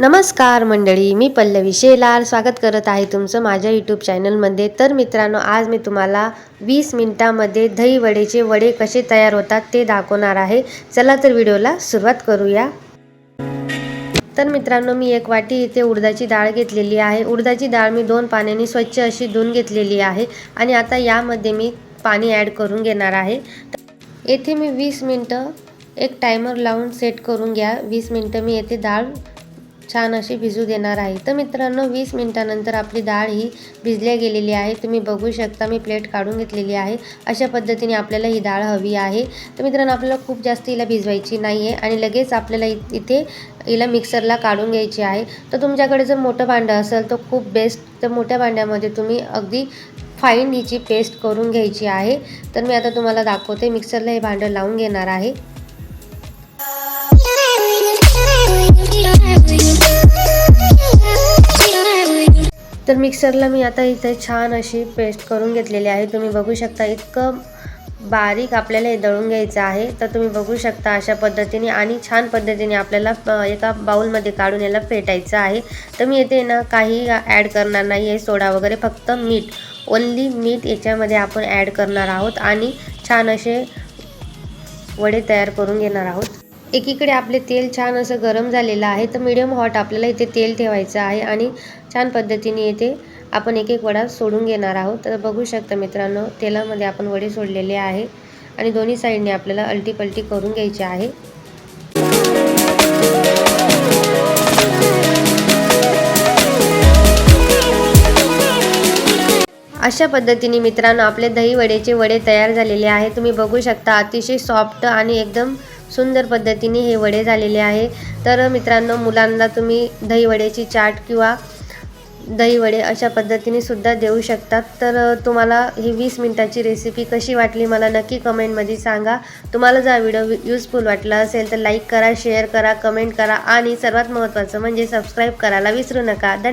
नमस्कार मंडळी मी पल्लवी शेलार. स्वागत करत आहे तुमचं माझ्या यूट्यूब चॅनलमध्ये तर मित्रांनो आज मी तुम्हाला वीस मिनिटामध्ये दही वडेचे वडे कसे तयार होतात ते दाखवणार आहे. चला तर व्हिडिओला सुरुवात करूया. तर मित्रांनो मी एक वाटी इथे उडदाची डाळ घेतलेली आहे. उडदाची डाळ मी दोन पाण्याने स्वच्छ अशी धुवून घेतलेली आहे आणि आता यामध्ये मी पाणी ॲड करून घेणार आहे. येथे मी वीस मिनटं एक टायमर लावून सेट करून घ्या. वीस मिनटं मी येथे डाळ छान अशी भिजू देणार आहे. तर मित्रांनो वीस मिनटानंतर आपली डाळ ही भिजल्या गेलेली आहे. तुम्ही बघू शकता मी प्लेट काढून घेतलेली आहे. अशा पद्धतीने आपल्याला ही डाळ हवी आहे. तर मित्रांनो आपल्याला खूप जास्त हिला भिजवायची नाही आहे आणि लगेच आपल्याला इ इथे हिला मिक्सरला काढून घ्यायची आहे. तर तुमच्याकडे जर मोठं भांडं असेल तर खूप बेस्ट तर मोठ्या भांड्यामध्ये तुम्ही अगदी फाईन हिची पेस्ट करून घ्यायची आहे. तर मी आता तुम्हाला दाखवते मिक्सरला हे भांडं लावून घेणार आहे. तर मिक्सरला मी आता इथे छान अशी पेस्ट करून घेतलेली आहे. तुम्ही बघू शकता इतकं बारीक आपल्याला हे दळून घ्यायचं आहे. तर तुम्ही बघू शकता अशा पद्धतीने आणि छान पद्धतीने आपल्याला एका बाऊलमध्ये काढून याला फेटायचं आहे. तर मी येथे ना काही ॲड करणार नाही आहे. सोडा वगैरे फक्त मीठ ओन्ली मीठ याच्यामध्ये आपण ॲड करणार आहोत आणि छान असे वडे तयार करून घेणार आहोत. एकीकडे आपले तेल छान असं गरम झालेलं आहे तर मीडियम हॉट आपल्याला इथे तेल ठेवायचं आहे आणि छान पद्धतीने इथे आपण एक एक वडा सोडून घेणार आहोत. तर बघू शकता मित्रांनो तेलामध्ये आपण वडे सोडलेले आहे आणि दोन्ही साईडने आपल्याला अलटी पलटी करून घ्यायची आहे. अशा पद्धतीने मित्रांनो आपले दही वडेचे वडे तयार झालेले आहे. तुम्ही बघू शकता अतिशय सॉफ्ट आणि एकदम सुंदर पद्धतीने हे वडे झालेले आहे. तर मित्रांनो मुलांना तुम्ही दहीवड्याची चाट किंवा दहीवडे अशा पद्धतीने सुद्धा देऊ शकतात. तर तुम्हाला ही वीस मिनटाची रेसिपी कशी वाटली मला नक्की कमेंटमध्ये सांगा. तुम्हाला जर व्हिडिओ युजफुल वाटला असेल तर लाईक करा शेअर करा कमेंट करा आणि सर्वात महत्त्वाचं म्हणजे सबस्क्राईब करायला विसरू नका. धन्यवाद